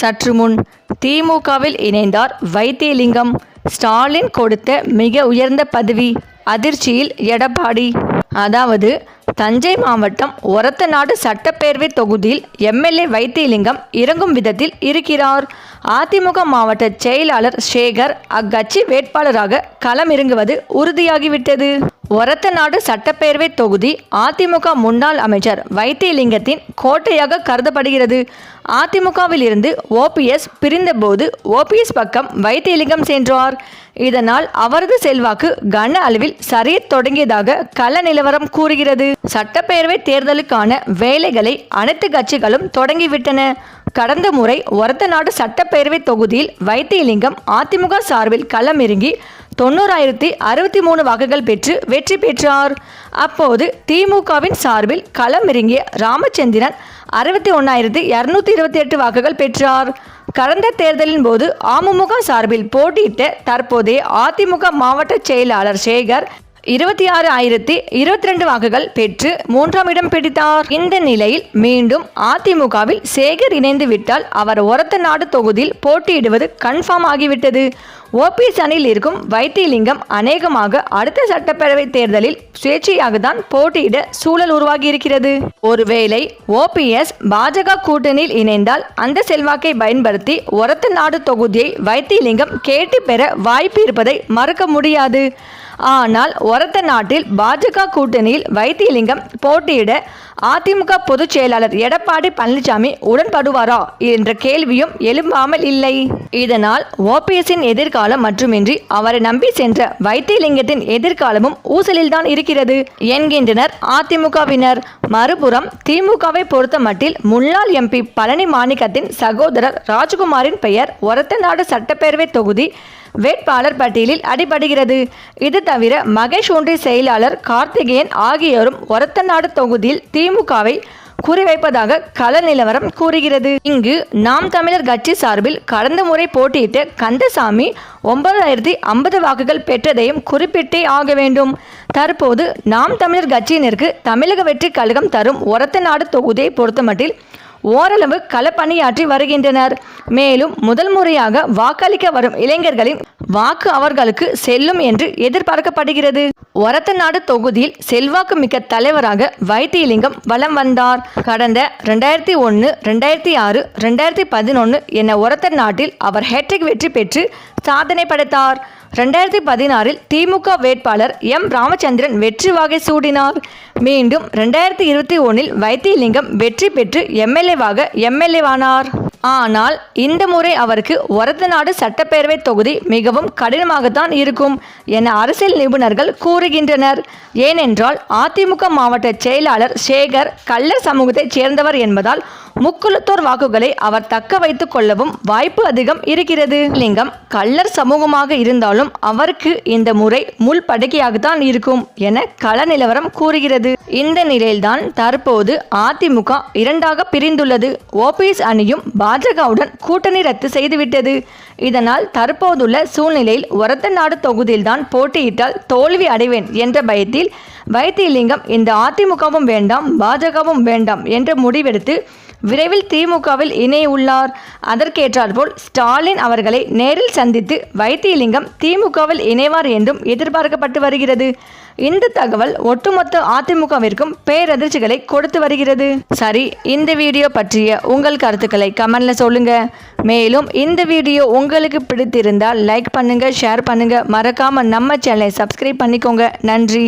சற்று முன் திமுகவில் இணைந்தார் வைத்தியலிங்கம். ஸ்டாலின் கொடுத்த மிக உயர்ந்த பதவி அதிர்ச்சியில் எடப்பாடி. அதாவது தஞ்சை மாவட்டம் ஒரத்தநாடு சட்டப்பேரவை தொகுதியில் எம்எல்ஏ வைத்தியலிங்கம் இறங்கும் விதத்தில் இருக்கிறார். அதிமுக மாவட்ட செயலாளர் சேகர் அக்கட்சி வேட்பாளராக களமிறங்குவது உறுதியாகிவிட்டது. ஒரத்தநாடு சட்டப்பேரவை தொகுதி அதிமுக முன்னாள் அமைச்சர் வைத்தியலிங்கத்தின் கோட்டையாக கருதப்படுகிறது. அதிமுகவில் இருந்து ஓபிஎஸ் பிரிந்தபோது ஓபிஎஸ் பக்கம் வைத்தியலிங்கம் சென்றார். இதனால் அவரது செல்வாக்கு கன அளவில் சரியத் தொடங்கியதாக கள நிலவரம் கூறுகிறது. சட்டப்பேரவை தேர்தலுக்கான வேலைகளை அனைத்து கட்சிகளும் தொடங்கிவிட்டன. கடந்த முறை ஒரத்தநாடு சட்டப்பேரவை தொகுதியில் வைத்தியலிங்கம் அதிமுக சார்பில் களமிறங்கி தொண்ணூறாயிரத்தி அறுபத்தி மூணு வாக்குகள் பெற்று வெற்றி பெற்றார். அப்போது திமுகவின் சார்பில் களமிறங்கிய ராமச்சந்திரன் அறுபத்தி ஒன்றாயிரத்தி இரநூத்தி இருபத்தி எட்டு வாக்குகள் பெற்றார். கடந்த தேர்தலின் போது அமமுக சார்பில் போட்டியிட்ட தற்போதைய அதிமுக மாவட்ட செயலாளர் சேகர் இருபத்தி ஆறு ஆயிரத்தி இருபத்தி ரெண்டு வாக்குகள் பெற்று மூன்றாம் இடம் பிடித்தார். இந்த நிலையில் மீண்டும் அதிமுகவில் சேகர் இணைந்து விட்டால் அவர் ஒரத்த நாடு தொகுதியில் போட்டியிடுவது கன்ஃபார்ம் ஆகிவிட்டது. ஓபிஎஸ் அணியில் இருக்கும் வைத்தியலிங்கம் அநேகமாக அடுத்த சட்டப்பேரவை தேர்தலில் சுயேட்சையாக தான் போட்டியிட சூழல் உருவாகி இருக்கிறது ஒருவேளை ஓபிஎஸ் பாஜக கூட்டணியில் இணைந்தால் அந்த செல்வாக்கை பயன்படுத்தி ஒரத்த நாடு தொகுதியை வைத்தியலிங்கம் கேட்டு பெற வாய்ப்பு இருப்பதை மறுக்க முடியாது. ஆனால் ஒரத்த நாட்டில் பாஜக கூட்டணியில் வைத்தியலிங்கம் போட்டியிட அதிமுக பொதுச் செயலாளர் எடப்பாடி பழனிசாமி உடன்படுவாரா என்ற கேள்வியும் எழும்பாமல் இல்லை. இதனால் ஓபிஎஸ்ஸின் எதிர்காலம் மட்டுமின்றி அவரை நம்பி சென்ற வைத்தியலிங்கத்தின் எதிர்காலமும் ஊசலில்தான் இருக்கிறது என்கின்றனர் அதிமுகவினர். மறுபுறம் திமுகவை பொறுத்த மட்டில் முன்னாள் எம்பி பழனி மாணிக்கத்தின் சகோதரர் ராஜ்குமாரின் பெயர் ஒரத்த நாடு சட்டப்பேரவை தொகுதி வேட்பாளர் பட்டியலில் அடிபடுகிறது. இது தவிர மகேஷ் ஒன்றிய செயலாளர் கார்த்திகேயன் ஆகியோரும் ஒரத்தநாடு தொகுதியில் திமுகவை குறிவைப்பதாக கள நிலவரம் கூறுகிறது. இங்கு நாம் தமிழர் கட்சி சார்பில் கடந்த முறை போட்டியிட்ட கந்தசாமி ஒன்பதாயிரத்தி ஐம்பது வாக்குகள் பெற்றதையும் குறிப்பிட்டே ஆக வேண்டும். தற்போது நாம் தமிழர் கட்சியினருக்கு தமிழக வெற்றி கழகம் தரும் ஒரத்த நாடு தொகுதியை பொறுத்தமட்டில் ஓரளவு களப்பணியாற்றி வருகின்றனர். மேலும் முதல் முறையாக வாக்களிக்க வரும் இளைஞர்களின் வாக்கு அவர்களுக்கு செல்லும் என்று எதிர்பார்க்கப்படுகிறது. ஒரத்தநாடு தொகுதியில் செல்வாக்கு மிக்க தலைவராக வைத்தியலிங்கம் வலம் வந்தார். கடந்த ரெண்டாயிரத்தி ஒன்று ரெண்டாயிரத்தி ஆறு ரெண்டாயிரத்தி பதினொன்று என ஒரத்த நாட்டில் அவர் ஹேட்ரிக் வெற்றி பெற்று சாதனை படைத்தார். ரெண்டாயிரத்தி பதினாறில் திமுக வேட்பாளர் எம். ராமச்சந்திரன் வெற்றி வாகை சூடினார். மீண்டும் ரெண்டாயிரத்தி இருபத்தி ஒன்றில் வைத்தியலிங்கம் வெற்றி பெற்று எம்எல்ஏவாக எம்எல்ஏவானார். ஆனால் இந்த முறை அவருக்கு ஒரத்தநாடு சட்டப்பேரவை தொகுதி மிகவும் கடினமாகத்தான் இருக்கும் என அரசியல் நிபுணர்கள் கூறுகின்றனர். ஏனென்றால் அதிமுக மாவட்ட செயலாளர் சேகர் கள்ளர் சமூகத்தைச் சேர்ந்தவர் என்பதால் முக்குலத்தோர் வாக்குகளை அவர் தக்க வைத்துக் கொள்ளவும் வாய்ப்பு அதிகம் இருக்கிறது. லிங்கம் கள்ளர் சமூகமாக இருந்தாலும் அவருக்கு இந்த முறை முள் படுக்கையாகத்தான் இருக்கும் என கள நிலவரம் கூறுகிறது. இந்த நிலையில்தான் தற்போது அதிமுக இரண்டாக பிரிந்துள்ளது. ஓபிஎஸ் அணியும் பாஜகவுடன் கூட்டணி ரத்து செய்துவிட்டது. இதனால் தற்போதுள்ள சூழ்நிலையில் ஒரத்தநாடு தொகுதியில்தான் போட்டியிட்டால் தோல்வி அடைவேன் என்ற பயத்தில் வைத்தியலிங்கம் இந்த அதிமுகவும் வேண்டாம் பாஜகவும் வேண்டாம் என்று முடிவெடுத்து விரைவில் திமுகவில் இணைய உள்ளார் அதற்கேற்றாற்போல் ஸ்டாலின் அவர்களை நேரில் சந்தித்து வைத்தியலிங்கம் திமுகவில் இணைவார் என்றும் எதிர்பார்க்கப்பட்டு வருகிறது. இந்த தகவல் ஒட்டுமொத்த அதிமுகவிற்கும் பேரதிர்ச்சிகளை கொடுத்து வருகிறது. சரி இந்த வீடியோ பற்றிய உங்கள் கருத்துக்களை கமெண்ட்ல சொல்லுங்க. மேலும் இந்த வீடியோ உங்களுக்கு பிடித்திருந்தால் லைக் பண்ணுங்க ஷேர் பண்ணுங்க. மறக்காம நம்ம சேனலை சப்ஸ்கிரைப் பண்ணிக்கோங்க. நன்றி.